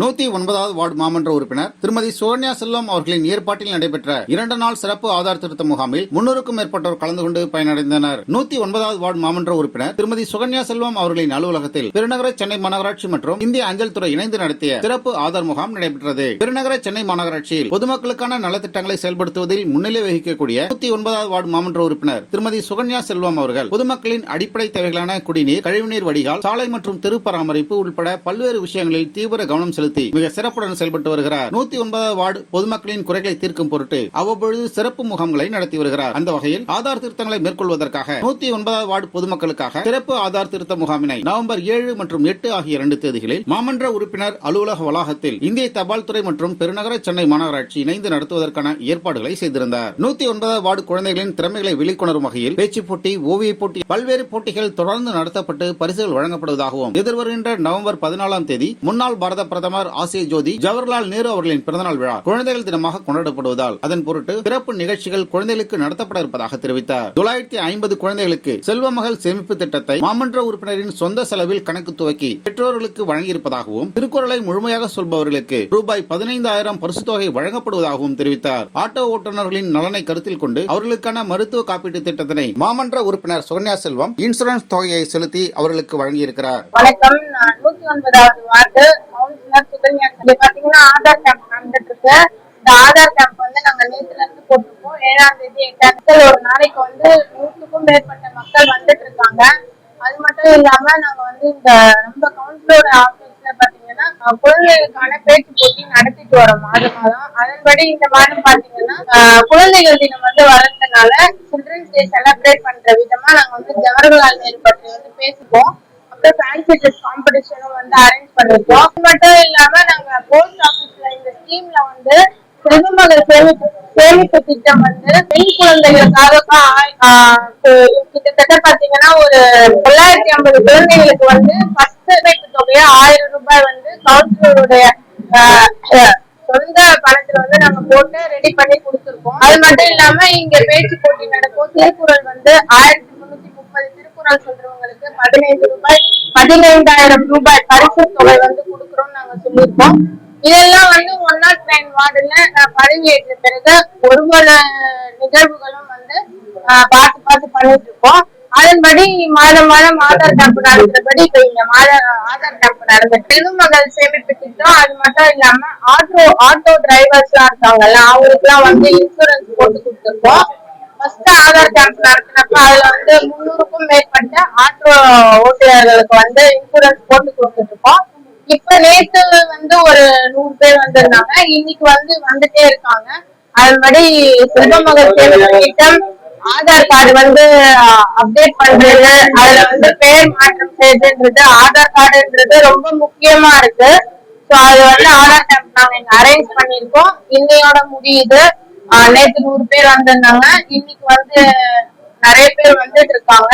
நூத்தி ஒன்பதாவது வார்டு மாமன்ற உறுப்பினர் திருமதி சுகன்யா செல்வம் அவர்களின் ஏற்பாட்டில் நடைபெற்ற இரண்டு நாள் சிறப்பு ஆதார் திருத்த முகாமில் முன்னூறுக்கும் மேற்பட்டோர் கலந்து கொண்டு பயனடைந்தனர். நூத்தி ஒன்பதாவது வார்டு மாமன்ற உறுப்பினர் திருமதி சுகன்யா செல்வம் அவர்களின் அலுவலகத்தில் பெருநகர சென்னை மாநகராட்சி மற்றும் இந்திய அஞ்சல் துறை இணைந்து நடத்திய சிறப்பு ஆதார் முகாம் நடைபெற்றது. பெருநகர சென்னை மாநகராட்சியில் பொதுமக்களுக்கான நலத்திட்டங்களை செயல்படுத்துவதில் முன்னிலை வகிக்கக்கூடிய நூத்தி ஒன்பதாவது வார்டு மாமன்ற உறுப்பினர் திருமதி சுகன்யா செல்வம் அவர்கள் பொதுமக்களின் அடிப்படை தேவைகளான குடிநீர் கழிவுநீர் வடிகால் சாலை மற்றும் தெரு பராமரிப்பு உட்பட பல்வேறு விஷயங்களில் தீவிர கவனம் செலுத்தி செலுத்தி மிக சிறப்புடன் செயல்பட்டு வருகிறார். நூத்தி ஒன்பதாவது வார்டு பொதுமக்களின் குறைகளை தீர்க்கும் பொருட்டு அவ்வப்பொழுது சிறப்பு முகாம்களை நடத்தி வருகிறார். அந்த வகையில் ஆதார் திருத்தங்களை மேற்கொள்வதற்காக நூத்தி ஒன்பதாவது வார்டு பொதுமக்களுக்காக சிறப்பு ஆதார் திருத்த முகாமினை நவம்பர் ஏழு மற்றும் எட்டு ஆகிய இரண்டு தேதிகளில் மாமன்ற உறுப்பினர் அலுவலக வளாகத்தில் இந்திய தபால் துறை மற்றும் பெருநகர சென்னை மாநகராட்சி இணைந்து நடத்துவதற்கான ஏற்பாடுகளை செய்திருந்தார். நூத்தி ஒன்பதாவது வார்டு குழந்தைகளின் திறமைகளை வெளிக்கொணரும் வகையில் பேச்சு போட்டி ஓவிய போட்டி பல்வேறு போட்டிகள் தொடர்ந்து நடத்தப்பட்டு பரிசுகள் வழங்கப்படுவதாகவும் எதிர்வருகின்ற நவம்பர் பதினாலாம் தேதி முன்னாள் பாரத பிரதமர் ஆசிய ஜோதி ஜவஹர்லால் நேரு அவர்களின் பிறந்தநாள் விழா குழந்தைகள் தினமாக கொண்டாடப்படுவதால் அதன் பொருட்டு சிறப்பு நிகழ்ச்சிகள் குழந்தைகளுக்கு நடத்தப்பட இருப்பதாக தெரிவித்தார். தொள்ளாயிரத்தி ஐம்பது குழந்தைகளுக்கு செல்வமகள் சேமிப்பு திட்டத்தை மாமன்ற உறுப்பினரின் சொந்த செலவில் கணக்கு துவக்கி பெற்றோர்களுக்கு வழங்கியிருப்பதாகவும் திருக்குறளை முழுமையாக சொல்பவர்களுக்கு ரூபாய் பதினைந்தாயிரம் பரிசு தொகை வழங்கப்படுவதாகவும் தெரிவித்தார். ஆட்டோ ஓட்டுநர்களின் நலனை கருத்தில் கொண்டு அவர்களுக்கான மருத்துவ காப்பீட்டு திட்டத்தினை மாமன்ற உறுப்பினர் சுகன்யா செல்வம் இன்சூரன்ஸ் தொகையை செலுத்தி அவர்களுக்கு வழங்கியிருக்கிறார். வணக்கம். நூத்தி ஒன்பதாவது வார்டு கவுன்சிலர் சுகன்யா இங்க பாத்தீங்கன்னா ஆதார் கேம்ப் நடந்துட்டு இருக்கு இந்த ஆதார் கேம்ப் வந்து நாங்க நேத்துல இருந்து போட்டிருக்கோம். ஏழாம் தேதி எட்டாம் தேதி. ஒரு நாளைக்கு வந்து நூற்றுக்கும் மேற்பட்ட மக்கள் வந்துட்டு இருக்காங்க அது மட்டும் இல்லாம நாங்க வந்து இந்த நம்ம கவுன்சிலோட ஆபீஸ்ல பாத்தீங்கன்னா குழந்தைகளுக்கான பேச்சு போட்டி நடத்திட்டு வரோம் மாதம் மாதம். அதன்படி இந்த மாதம் பாத்தீங்கன்னா குழந்தைகள் தினம் வந்து வர்றதுனால சில்ட்ரன்ஸ் டே செலிப்ரேட் பண்ற விதமா நாங்க வந்து ஜவஹர்லால் நேரு பற்றி வந்து பேசிப்போம். அப்புறம் ஃபேன்சி ட்ரெஸ் காம்படிஷனும் வந்து அரேஞ்ச் பண்ணிருக்கோம். அது மட்டும் இல்லாம நாங்க போஸ்ட் ஆபீஸ்ல இந்த ஸ்கீம்ல வந்து செல்வமகள் சேமிப்பு சேமிப்பு திட்டம் வந்து பெண் குழந்தைகளுக்காக கிட்டத்தட்ட பாத்தீங்கன்னா ஒரு தொள்ளாயிரத்தி ஐம்பது குழந்தைகளுக்கு வந்து ஃபர்ஸ்ட் சேமிப்பு தொகையை ஆயிரம் ரூபாய் வந்து கவுன்சிலருடைய சொந்த பணத்துல வந்து நம்ம போட்டு ரெடி பண்ணி கொடுத்துருக்கோம். அது மட்டும் இல்லாம இங்க பேச்சு போட்டி நடக்கும். திருக்குறள் வந்து ஆயிரத்தி முன்னூத்தி முப்பது திருக்குறள் சொல்றவங்களுக்கு பதினைந்து ரூபாய் பதினைந்தாயிரம் ரூபாய் பரிசு தொகை வந்து கொடுக்குறோம்னு நாங்க சொல்லியிருக்கோம். இதெல்லாம் வந்து ஒன் நாட் நைன் வார்டுல பதவியேற்ற பிறகு ஒரு பல நிகழ்வுகளும் வந்து ஆஹ், பார்த்து பார்த்து பண்ணிட்டு இருக்கோம். அதன்படி மாதம் மாதம் ஆதார் கேம்ப் நடக்கிறபடி இப்ப இங்க மாத ஆதார் கேம்ப் நடந்த பெருமகள் சேமிப்பு திட்டம் அது மட்டும் இல்லாம ஆட்டோ ஆட்டோ டிரைவர்ஸ் எல்லாம் இருக்காங்கல்ல அவங்களுக்கு எல்லாம் வந்து இன்சூரன்ஸ் போட்டு கொடுத்துருக்கோம். ஃபர்ஸ்ட் ஆதார் கேம்ப் நடத்தினப்ப அதுல வந்து முன்னூறுக்கும் மேற்பட்ட ஆட்டோ ஓட்டுநர்களுக்கு வந்து இன்சூரன்ஸ் போட்டு கொடுத்துட்டு இருக்கோம் இப்ப நேத்து வந்து ஒரு நூறு பேர் வந்திருந்தாங்க. இன்னைக்கு வந்து வந்துட்டே இருக்காங்க. அதன்படி செல்வமகள் சேவை திட்டம் ஆதார் கார்டு வந்து அப்டேட் பண்றது அதுல வந்து பெயர் மாற்றம் செய்யறதுன்றது ஆதார் கார்டுன்றது ரொம்ப முக்கியமா இருக்கு. ஸோ அது வந்து ஆதார் கேம்ப் நாங்க அரேஞ்ச் பண்ணிருக்கோம் இன்னையோட முடியுது. நேத்து நூறு பேர் வந்திருந்தாங்க. இன்னைக்கு வந்து நிறைய பேர் வந்துட்டு இருக்காங்க.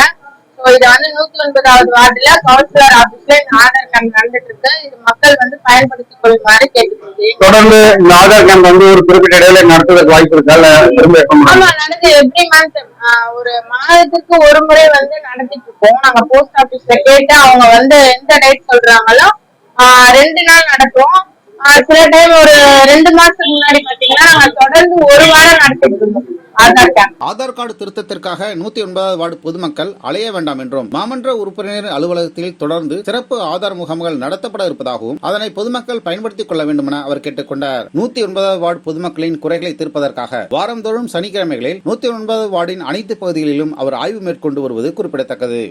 சோ இது வந்து நூத்தி ஒன்பதாவது வார்டுல கவுன்சிலர் ஆபீஸ்ல இந்த ஆதார் கேம்ப் நடந்துட்டு இருக்கு. இது மக்கள் வந்து பயன்படுத்திக் கொள்ளுமாறு கேட்டுக்கொள்கிறேன் தொடர்ந்து இந்த ஆதார் கேம்ப் வந்து ஒரு குறிப்பிட்ட இடையில நடத்துவதற்கு வாய்ப்பு இருக்கா? இல்ல திரும்ப எப்ப ஆமா? நடந்து எவ்ரி மந்த் ஒரு மாதத்துக்கு ஒரு முறை வந்து நடத்திட்டு இருக்கோம். நாங்க போஸ்ட் ஆபீஸ்ல கேட்டு அவங்க வந்து எந்த டேட் சொல்றாங்களோ ரெண்டு நாள் நடத்துவோம் ஆஹ் சில டைம் ஒரு ரெண்டு மாசத்துக்கு முன்னாடி பாத்தீங்கன்னா நாங்க தொடர்ந்து ஒரு வாரம் நடத்திட்டு இருந்தோம். ஆதார் ஆதார் கார்டு திருத்தத்திற்காக நூத்தி ஒன்பதாவது வார்டு பொதுமக்கள் அலைய வேண்டாம் என்றும் மாமன்ற உறுப்பினர் அலுவலகத்தில் தொடர்ந்து சிறப்பு ஆதார் முகாம்கள் நடத்தப்பட இருப்பதாகவும் அதனை பொதுமக்கள் பயன்படுத்திக் கொள்ள வேண்டும் என அவர் கேட்டுக்கொண்டார். நூத்தி ஒன்பதாவது வார்டு பொதுமக்களின் குறைகளை தீர்ப்பதற்காக வாரந்தோறும் சனிக்கிழமைகளில் நூத்தி ஒன்பதாவது வார்டின் அனைத்து பகுதிகளிலும் அவர் ஆய்வு மேற்கொண்டு வருவது குறிப்பிடத்தக்கது.